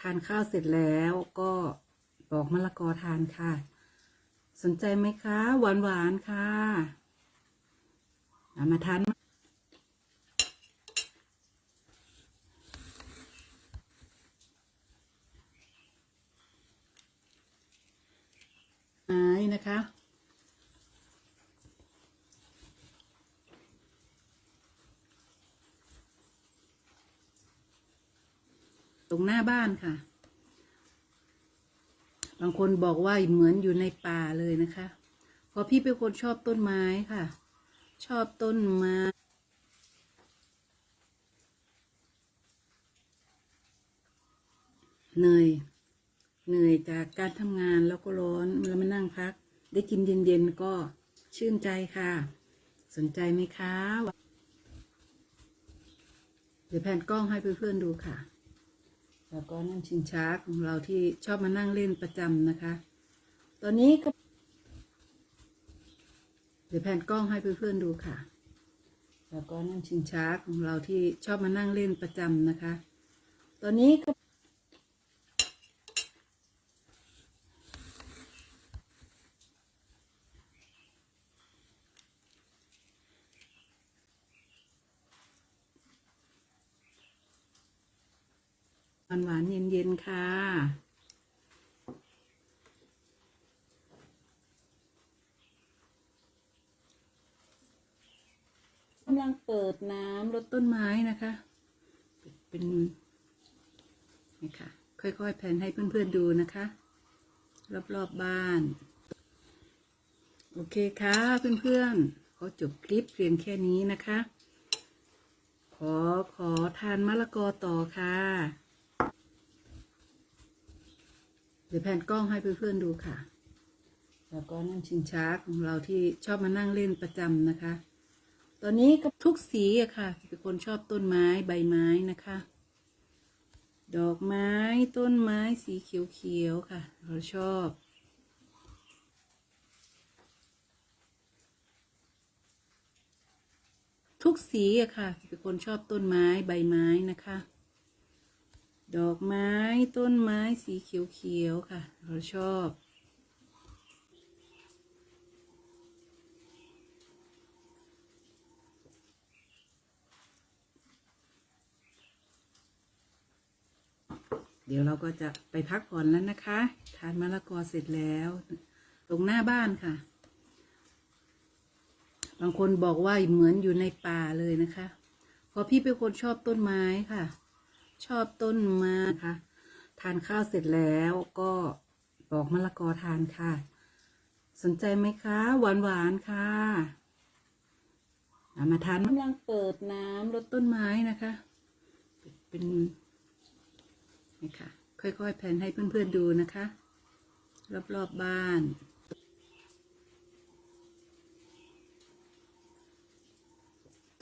ทานข้าวเสร็จแล้วก็ปอกมะละกอทานค่ะ สนใจไหมคะ หวานหวานๆค่ะเอามาทานไม้นะคะ รงหน้าบ้านค่ะ บางคนบอกว่าเหมือนอยู่ในป่าเลยนะคะเพราะพี่เป็นคนชอบต้นไม้ค่ะ ชอบต้นไม้เหนื่อยเหนื่อยจากการทำงานแล้วก็ร้อนแล้วมานั่งพัก ได้กินเย็นๆก็ชื่นใจค่ะ สนใจไหมคะ เดี๋ยวแผ่นกล้องให้เพื่อนๆดูค่ะ แล้วก็นั่นชิงช้าของเราที่ชอบมานั่งเล่นประจำนะคะ ตอนนี้ก็ เดี๋ยวแผ่นกล้องให้เพื่อนๆดูค่ะ แล้วก็นั่นชิงช้าของเราที่ชอบมานั่งเล่นประจำนะคะ ตอนนี้ก็านหวานเย็นๆค่ะ กำลังเปิดน้ำรดต้นไม้นะคะ เป็นนี่ค่ะ ค่อยๆแผ่นให้เพื่อนๆดูนะคะ รอบๆบบ้าน โอเคค่ะเพื่อนๆขอจบคลิปเพียงแค่นี้นะคะขอขอทานมะละกอต่อค่ะ เดี๋ยวแผ่นกล้องให้เพื่อนๆดูค่ะ แล้วก็นั่นชิงช้าของเราที่ชอบมานั่งเล่นประจำนะคะ ตอนนี้ก็ทุกสีอะค่ะเป็นคนชอบต้นไม้ใบไม้นะคะ ดอกไม้ต้นไม้สีเขียวๆค่ะ เราชอบทุกสีอะค่ะ เป็นคนชอบต้นไม้ใบไม้นะคะ ดอกไม้ต้นไม้สีเขียวๆค่ะ เราชอบ เดี๋ยวเราก็จะไปพักผ่อนแล้วนะคะ ทานมะละกอเสร็จแล้ว ตรงหน้าบ้านค่ะ บางคนบอกว่าเหมือนอยู่ในป่าเลยนะคะเพราะพี่เป็นคนชอบต้นไม้ค่ะ ชอบต้นม้นะคะทานข้าวเสร็จแล้วก็ปอกมะละกอทานค่ะ สนใจไหมคะหวานหวานค่ะามาทานกำลังเปิดน้ำรดต้นไม้นะคะ เป็นนี่ค่ะ ค่อยๆแผนให้เพื่อนๆดูนะคะ รอบๆบบ้าน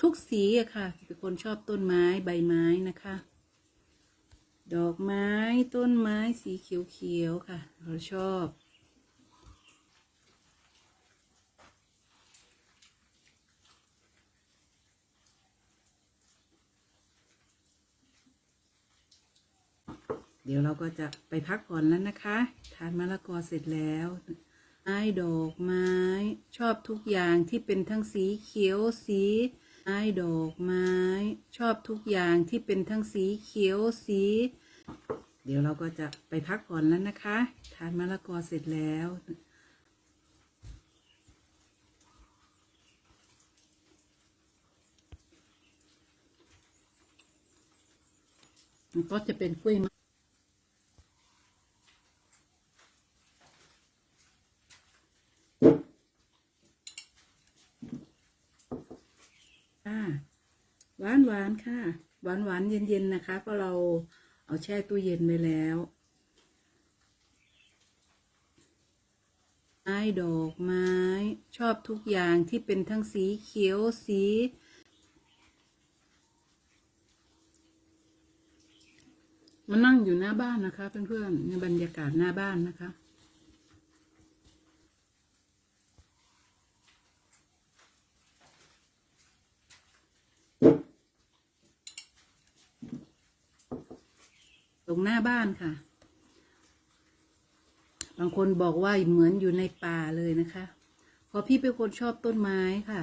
ทุกสีอะค่ะ เป็นคนชอบต้นไม้ใบไม้นะคะ ดอกไม้ต้นไม้สีเขียวๆค่ะ เราชอบ เดี๋ยวเราก็จะไปพักผ่อนแล้วนะคะ ทานมะละกอเสร็จแล้วไม้ดอกไม้ ชอบทุกอย่างที่เป็นทั้งสีเขียวสี ไม้ดอกไม้ ชอบทุกอย่างที่เป็นทั้งสีเขียวสี เดี๋ยวเราก็จะไปพักผ่อนแล้วนะคะ ทานมะละกอเสร็จแล้วก็จะเป็นกล้วยไม้ค่ะหวาน หวานหวานเย็นเย็นๆนะคะเพราะเราเอาแช่ตู้เย็นไว้แล้วไม้ดอกไม้ ชอบทุกอย่างที่เป็นทั้งสีเขียวสีมานั่งอยู่หน้าบ้านนะคะ เพื่อนๆในบรรยากาศหน้าบ้านนะคะ ตรงหน้าบ้านค่ะ บางคนบอกว่าเหมือนอยู่ในป่าเลยนะคะเพราะพี่เป็นคนชอบต้นไม้ค่ะ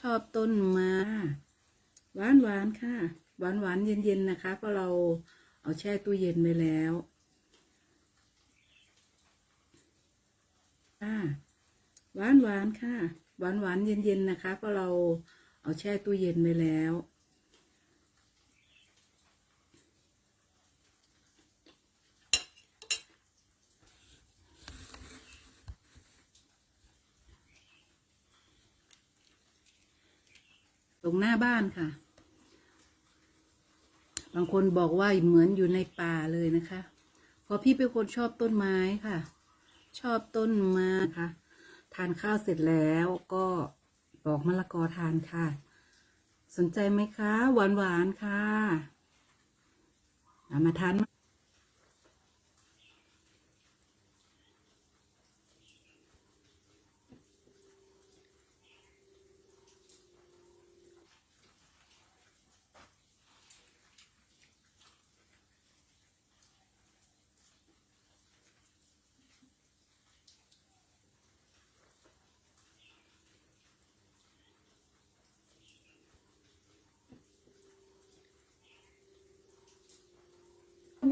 ชอบต้นไม้หวานหวานค่ะ หวานหวานเย็นเย็นนะคะเพราะเราเอาแช่ตู้เย็นไว้แล้วค่ะหวานหวานค่ะ หวานหวานเย็นเย็นนะคะเพราะเราเอาแช่ตู้เย็นไว้แล้ว รงหน้าบ้านค่ะ บางคนบอกว่าเหมือนอยู่ในป่าเลยนะคะเพราะพี่เป็นคนชอบต้นไม้ค่ะ ชอบต้นไม้ค่ะ ทานข้าวเสร็จแล้วก็ปอกมะละกอทานค่ะ สนใจไหมคะ หวานหวานๆค่ะเอามาทาน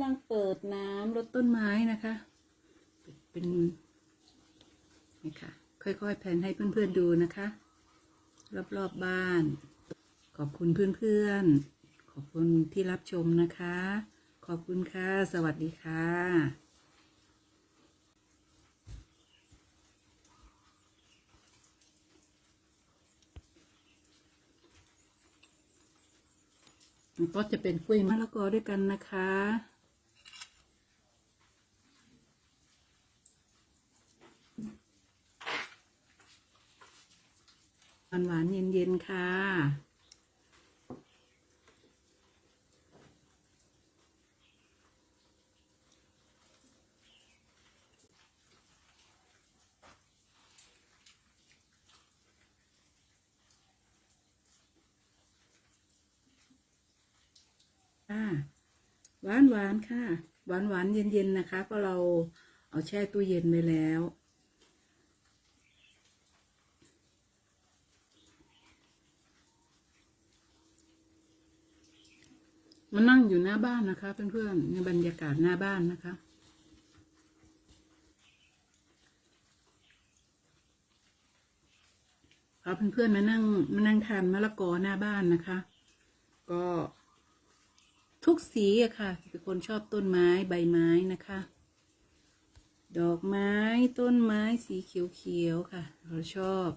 กำลังเปิดน้ำรดต้นไม้นะคะ เป็นนี่ค่ะ ค่อยๆแผนให้เพื่อนๆดูนะคะ รอบๆบบ้าน ขอบคุณเพื่อนๆ ขอบคุณที่รับชมนะคะ ขอบคุณค่ะ สวัสดีค่ะก็จะเป็นกล้วยมะละกอด้วยกันนะคะ หวานหวานๆ เย็นๆค่ะ หวานหวานค่ะ หวานหวานเย็นเย็นๆนะคะเพราะเราเอาแช่ตู้เย็นไว้แล้ว มานั่งอยู่หน้าบ้านนะคะเพื่อนๆในบรรยากาศหน้าบ้านนะคะพาเพื่อนๆมานั่งมานั่งทานมะละกอหน้าบ้านนะคะ ก็ทุกสีอะค่ะเป็นคนชอบต้นไม้ใบไม้นะคะ ดอกไม้ต้นไม้สีเขียวๆค่ะ เราชอบ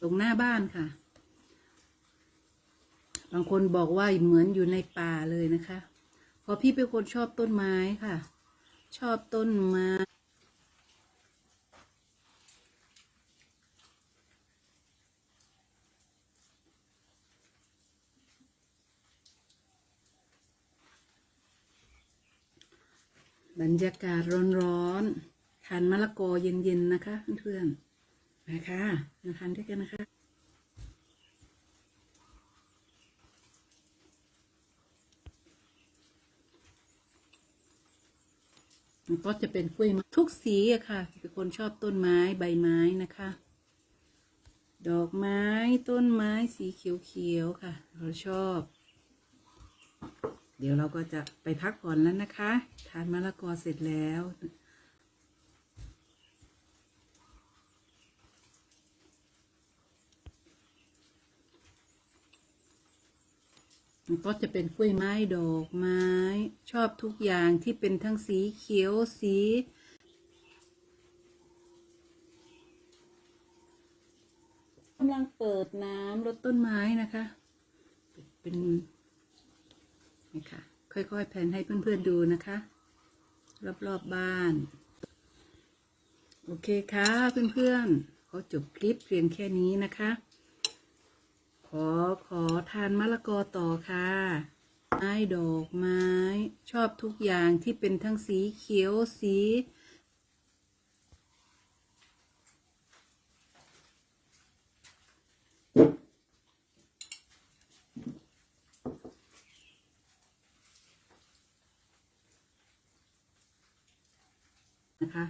ตรงหน้าบ้านค่ะ บางคนบอกว่าเหมือนอยู่ในป่าเลยนะคะเพราะพี่เป็นคนชอบต้นไม้ค่ะ ชอบต้นไม้บรรยากาศร้อนๆทานมะละกอเย็น ๆ นะคะ เพื่อนๆ มาค่ะมาทานด้วยกันนะคะมันก็จะเป็นกล้วยทุกสีอะค่ะ เป็นคนชอบต้นไม้ใบไม้นะคะ ดอกไม้ต้นไม้สีเขียวๆค่ะ เราชอบ เดี๋ยวเราก็จะไปพักผ่อนแล้วนะคะ ทานมะละกอเสร็จแล้ว ก็จะเป็นกล้วยไม้ดอกไม้ ชอบทุกอย่างที่เป็นทั้งสีเขียวสี กำลังเปิดน้ำรดต้นไม้นะคะ เป็นนี่ค่ะ ค่อยๆแผนให้เพื่อนๆดูนะคะ รอบๆบบ้าน โอเคค่ะเพื่อนๆขอจบคลิปเพียงแค่นี้นะคะ ขอขอทานมะละกอต่อค่ะไม้ดอกไม้ ชอบทุกอย่างที่เป็นทั้งสีเขียวสีนะคะ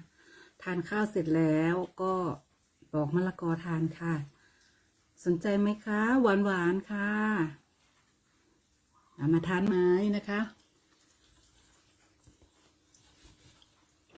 ทานข้าวเสร็จแล้วก็บอกมะละกอทานค่ะ สนใจไหมคะ หวานหวานค่ะเอามาทานไม้นะคะ